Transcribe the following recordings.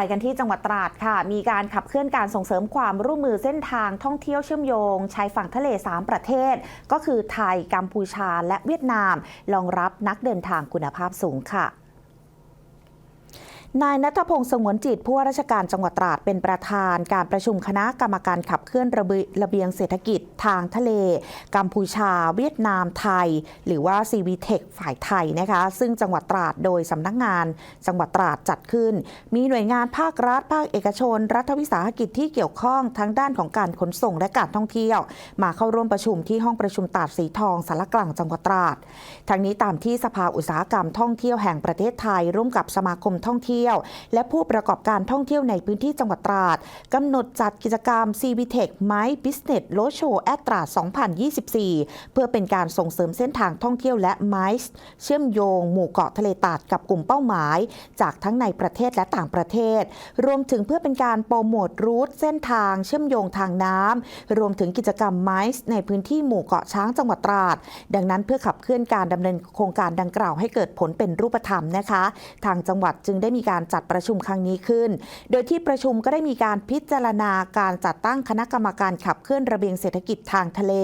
ไปกันที่จังหวัดตราดค่ะ มีการขับเคลื่อนการส่งเสริมความร่วมมือเส้นทางท่องเที่ยวเชื่อมโยง ชายฝั่งทะเล 3 ประเทศ ก็คือไทย กัมพูชา และเวียดนามรองรับนักเดินทางคุณภาพสูงค่ะ นายนัทพงศ์สงวนจิตผู้ว่าราชการจังหวัดตราดเป็นประธานการประชุมคณะกรรมการขับเคลื่อนระเบีระเบียงเศรษฐกิจทางทะเล กัมพูชา เวียดนามไทย หรือว่า CVTech ฝ่ายไทยนะคะซึ่งจังหวัดตราดโดยสำนักงาน จังหวัดตราดจัดขึ้น มีหน่วยงานภาครัฐ ภาคเอกชน รัฐวิสาหกิจที่เกี่ยวข้องทั้งด้านของการขนส่งและการท่องเที่ยว มาเข้าร่วมประชุมที่ห้องประชุมตราดสีทองสารกลางจังหวัดตราดทั้งนี้ตามที่สภาอุตสาหกรรมท่องเที่ยวแห่งประเทศไทย ร่วมกับสมาคมท่องเที่ยวและผู้ประกอบการท่องเที่ยวในพื้นที่จังหวัดตราดกำหนดจัดกิจกรรม CVTech My Business Road Show at ตราด 2024 เพื่อเป็นการส่งเสริมเส้นทางท่องเที่ยวและ MICE เชื่อมโยง หมู่เกาะทะเลตราดกับกลุ่มเป้าหมาย จากทั้งในประเทศและต่างประเทศ รวมถึงเพื่อเป็นการโปรโมทรูทเส้นทางเชื่อมโยงทางน้ำรวมถึงกิจกรรม MICE ในพื้นที่หมู่เกาะช้างจังหวัดตราด ดังนั้นเพื่อขับเคลื่อนการดำเนินโครงการดังกล่าวให้เกิดผลเป็นรูปธรรมนะคะ ทางจังหวัดจึงได้มีการจัดประชุมครั้งนี้ขึ้น โดยที่ประชุมก็ได้มีการพิจารณาการจัดตั้งคณะกรรมการขับเคลื่อนระเบียงเศรษฐกิจทางทะเล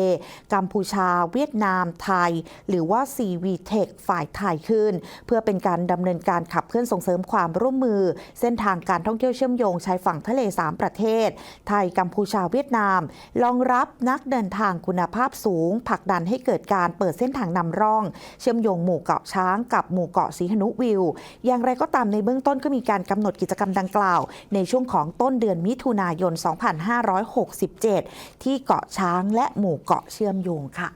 กัมพูชา เวียดนาม ไทย หรือว่า CVTech ฝ่ายไทยขึ้น เพื่อเป็นการดำเนินการขับเคลื่อนส่งเสริมความร่วมมือ เส้นทางการท่องเที่ยวเชื่อมโยงชายฝั่งทะเล 3 ประเทศ ไทย กัมพูชา เวียดนาม รองรับนักเดินทางคุณภาพสูงผลักดันให้เกิดการเปิดเส้นทางนำร่อง เชื่อมโยงหมู่เกาะช้างกับหมู่เกาะสีหนุวิว อย่างไรก็ตามในเบื้องต้นนก็มีการกำหนดกิจกรรมดังกล่าว ในช่วงของต้นเดือนมิถุนายน 2567 ที่เกาะช้างและหมู่เกาะเชื่อมโยงค่ะ